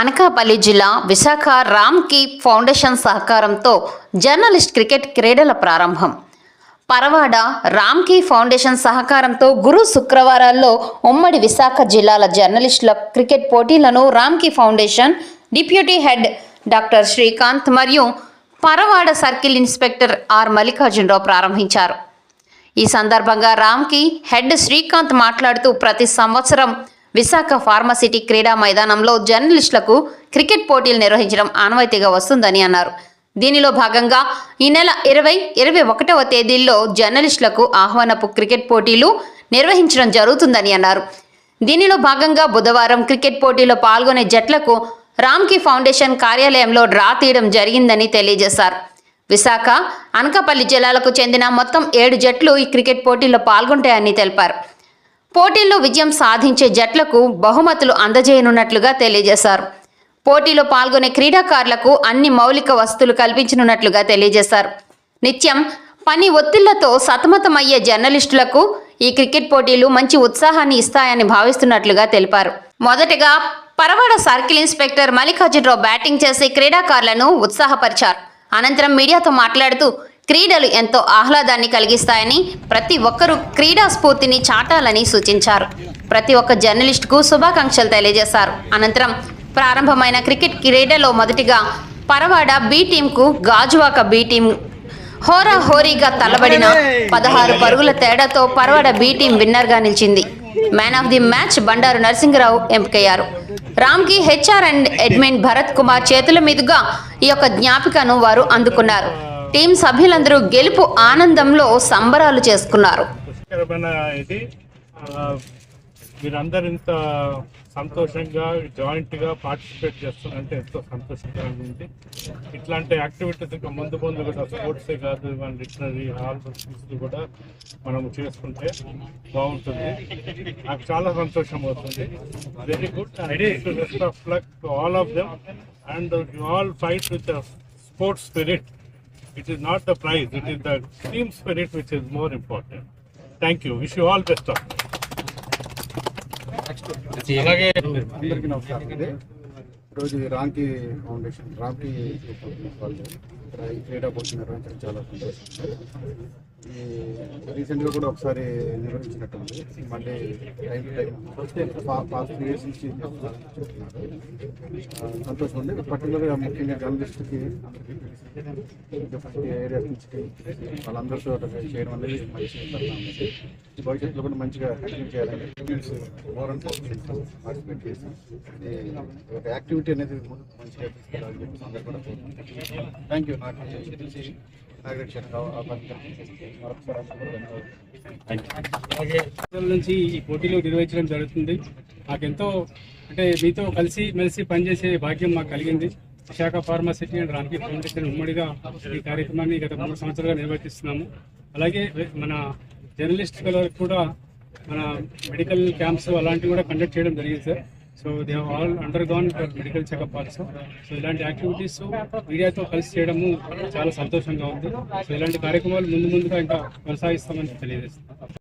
అనకాపల్లి జిల్లా Visakha Ramky foundation సహకారంతో journalist cricket క్రీడల ప్రారంభం. పరవాడ రామ్ కీ ఫౌండేషన్ సహకారంతో గురు శుక్రవారాల్లో ఉమ్మడి విశాఖ జిల్లాల జర్నలిస్టుల క్రికెట్ పోటీలను Ramky foundation deputy head doctor Srikanth మరియు Parawada circle inspector R Mallikarjunarao ప్రారంభించారు. ఈ సందర్భంగా రామ్కి హెడ్ శ్రీకాంత్ మాట్లాడుతూ ప్రతి సంవత్సరం విశాఖ ఫార్మసిటీ క్రీడా మైదానంలో జర్నలిస్టులకు క్రికెట్ పోటీలు నిర్వహించడం ఆనవాయితీగా వస్తుందని అన్నారు. దీనిలో భాగంగా ఈ నెల ఇరవై ఇరవై ఒకటవ తేదీల్లో జర్నలిస్టులకు ఆహ్వానపు క్రికెట్ పోటీలు నిర్వహించడం జరుగుతుందని అన్నారు. దీనిలో భాగంగా బుధవారం క్రికెట్ పోటీలో పాల్గొనే జట్లకు రామ్కి ఫౌండేషన్ కార్యాలయంలో డ్రా తీయడం జరిగిందని తెలియజేశారు. విశాఖ అనకాపల్లి జిల్లాలకు చెందిన మొత్తం ఏడు జట్లు ఈ క్రికెట్ పోటీల్లో పాల్గొంటాయని తెలిపారు. పోటీల్లో విజయం సాధించే జట్లకు బహుమతులు అందజేయనున్నట్లుగా తెలియజేశారు. పోటీలో పాల్గొనే క్రీడాకారులకు అన్ని మౌలిక వసతులు కల్పించనున్నట్లుగా తెలియజేశారు. నిత్యం పని ఒత్తిళ్ళతో సతమతమయ్యే జర్నలిస్టులకు ఈ క్రికెట్ పోటీలు మంచి ఉత్సాహాన్ని ఇస్తాయని భావిస్తున్నట్లుగా తెలిపారు. మొదటగా Parawada circle inspector Mallikarjunarao batting చేసి క్రీడాకారులను ఉత్సాహపరిచారు. అనంతరం మీడియాతో మాట్లాడుతూ క్రీడలు ఎంతో ఆహ్లాదాన్ని కలిగిస్తాయని ప్రతి ఒక్కరూ క్రీడా స్ఫూర్తిని చాటాలని సూచించారు. ప్రతి ఒక్క జర్నలిస్టుకు శుభాకాంక్షలు తెలియజేశారు. అనంతరం ప్రారంభమైన క్రికెట్ క్రీడలో మొదటిగా పరవాడ బి టీంకు గాజువాక బి టీం హోరా హోరీగా తలబడిన పదహారు పరుగుల తేడాతో పరవాడ బి టీం విన్నర్గా నిలిచింది. Man of the match Bandaru Narasimharao ఎంపికయ్యారు. Ramky HR and admin Bharat Kumar చేతుల మీదుగా ఈ యొక్క జ్ఞాపికను వారు అందుకున్నారు. టీం సభ్యులందరూ గెలుపు ఆనందంలో సంబరాలు చేసుకున్నారు. మీరందరూ ఇంత సంతోషంగా జాయింట్గా పార్టిసిపేట్ చేస్తున్నారంటే ఎంతో సంతోషకరంగా ఉంది. ఇట్లాంటి యాక్టివిటీస్ ఇంకా ముందు ముందు కూడా స్పోర్ట్సే కాదు మన లిటనరీ హాల్ కూడా మనం చేసుకుంటే బాగుంటుంది. నాకు చాలా సంతోషం అవుతుంది. Very good best of luck to all of them and you all fight with sports spirit it is not the prize, it is the team spirit which is more important. Thank you. Wish you all best of luck. అలాగే అందరికీ నమస్కారం అండి ఈరోజు ఈ Ramky foundation Ramky వాళ్ళు ఇక్కడ ఈ క్రీడా పోటీ నిర్వహించడం చాలా సంతోషం రీసెంట్గా కూడా ఒకసారి నిర్వహించినట్టుంది. మళ్ళీ time to time past three years నుంచి చెప్తున్నారు. సంతోషం ఉంది. పర్టికులర్గా ముఖ్యంగా జర్నలిస్ట్కి డిఫరెంట్ ఏరియాస్ నుంచి వాళ్ళందరితో చేయడం అనేది మంచి ఈ భవిష్యత్తులో కూడా మంచిగా కంటిన్యూ చేయాలని మోర్ అండ్ పార్టిసిపేట్ చేసి ఒక యాక్టివిటీ అనేది మంచిగా తీసుకెళ్ళాలని చెప్పి అందరూ కూడా థ్యాంక్ యూ నాకు తెలిసి నుంచి ఈ పోటీలో నిర్వహించడం జరుగుతుంది. మాకెంతో అంటే మీతో కలిసి మెలిసి పనిచేసే భాగ్యం మాకు కలిగింది. Visakha pharma city and Ramky foundation ఉమ్మడిగా ఈ కార్యక్రమాన్ని గత మూడు సంవత్సరాలుగా నిర్వహిస్తున్నాము అలాగే మన జర్నలిస్ట్ కూడా మన మెడికల్ క్యాంప్స్ అలాంటివి కూడా కండక్ట్ చేయడం జరిగింది sir. So they all undergone medical checkup also so ఇలాంటి యాక్టివిటీస్ మీడియాతో కలిసి చేయడము చాలా సంతోషంగా ఉంది. సో ఇలాంటి కార్యక్రమాలు ముందు ముందుగా ఇంకా కొనసాగిస్తామని తెలియజేస్తున్నాం